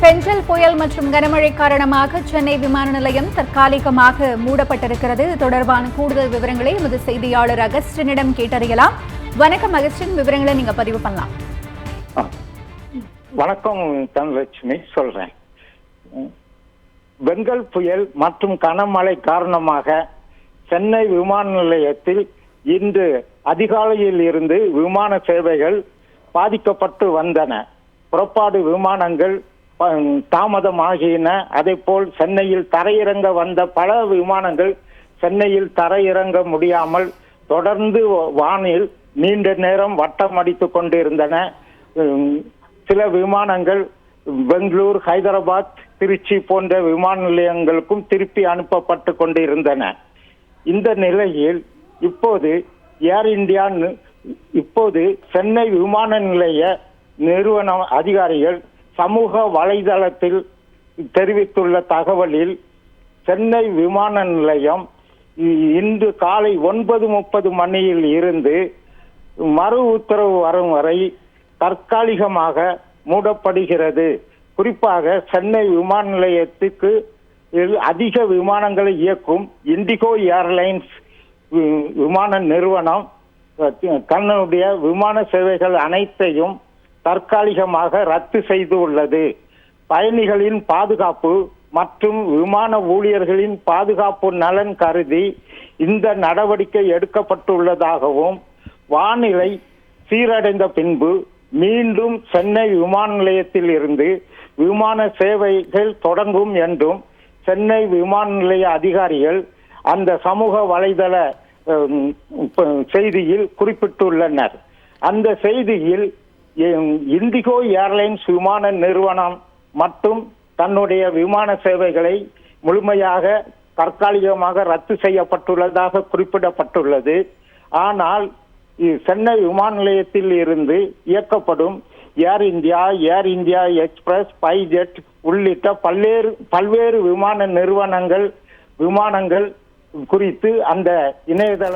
பெஞ்சல் புயல் மற்றும் கனமழை காரணமாக சென்னை விமான நிலையம் தற்காலிகமாக மூடப்பட்டிருக்கிறது இது தொடர்பான கூடுதல் விவரங்களை எமது செய்தியாளர் அகஸ்டினிடம் கேட்டறியலாம் வணக்கம் அகஸ்டின் விவரங்களை நீங்க பதிவு பண்ணலாம் ஆ. வணக்கம் தனலட்சுமி சொல்றேன் ம். பெங்கல் புயல் மற்றும் கனமழை காரணமாக சென்னை விமான நிலையத்தில் இன்று அதிகாலையில் இருந்து விமான சேவைகள் பாதிக்கப்பட்டு வந்தன புறப்பாடு விமானங்கள் தாமதமாகின அதேபோல் சென்னையில் தரையிறங்க வந்த பல விமானங்கள் சென்னையில் தரையிறங்க முடியாமல் தொடர்ந்து வானில் நீண்ட நேரம் வட்டம் அடித்து கொண்டிருந்தன. சில விமானங்கள் பெங்களூர் ஹைதராபாத் திருச்சி போன்ற விமான நிலையங்களுக்கும் திருப்பி அனுப்பப்பட்டு கொண்டிருந்தன. இந்த நிலையில் இப்போது ஏர் இந்தியா இப்போது சென்னை விமான நிலைய நிறுவன அதிகாரிகள் சமூக வலைதளத்தில் தெரிவித்துள்ள தகவலில் சென்னை விமான நிலையம் இ- இன்று காலை ஒன்பது முப்பது மணியில் இருந்து மறு உத்தரவு வரும் வரை தற்காலிகமாக மூடப்படுகிறது. குறிப்பாக சென்னை விமான நிலையத்துக்கு அதிக விமானங்களை இயக்கும் இண்டிகோ ஏர்லைன்ஸ் வி- விமான நிறுவனம் தன்னுடைய விமான சேவைகள் அனைத்தையும் தற்காலிகமாக ரத்து செய்து உள்ளது. பயணிகளின் பாதுகாப்பு மற்றும் விமான ஊழியர்களின் பாதுகாப்பு நலன் கருதி இந்த நடவடிக்கை எடுக்கப்பட்டுள்ளதாகவும் வானிலை சீரடைந்த பின்பு மீண்டும் சென்னை விமான நிலையத்தில் இருந்து விமான சேவைகள் தொடங்கும் என்றும் சென்னை விமான நிலைய அதிகாரிகள் அந்த சமூக வலைதள செய்தியில் குறிப்பிட்டுள்ளனர். அந்த செய்தியில் இந்திகோ ஏர்லைன்ஸ் விமான நிறுவனம் மட்டும் தன்னுடைய விமான சேவைகளை முழுமையாக தற்காலிகமாக ரத்து செய்யப்பட்டுள்ளதாக குறிப்பிடப்பட்டுள்ளது. ஆனால் சென்னை விமான நிலையத்தில் இருந்து இயக்கப்படும் Air India Air India Express பைஜெட் உள்ளிட்ட பல்வேறு பல்வேறு விமான நிறுவனங்கள் விமானங்கள் குறித்து அந்த இணையதள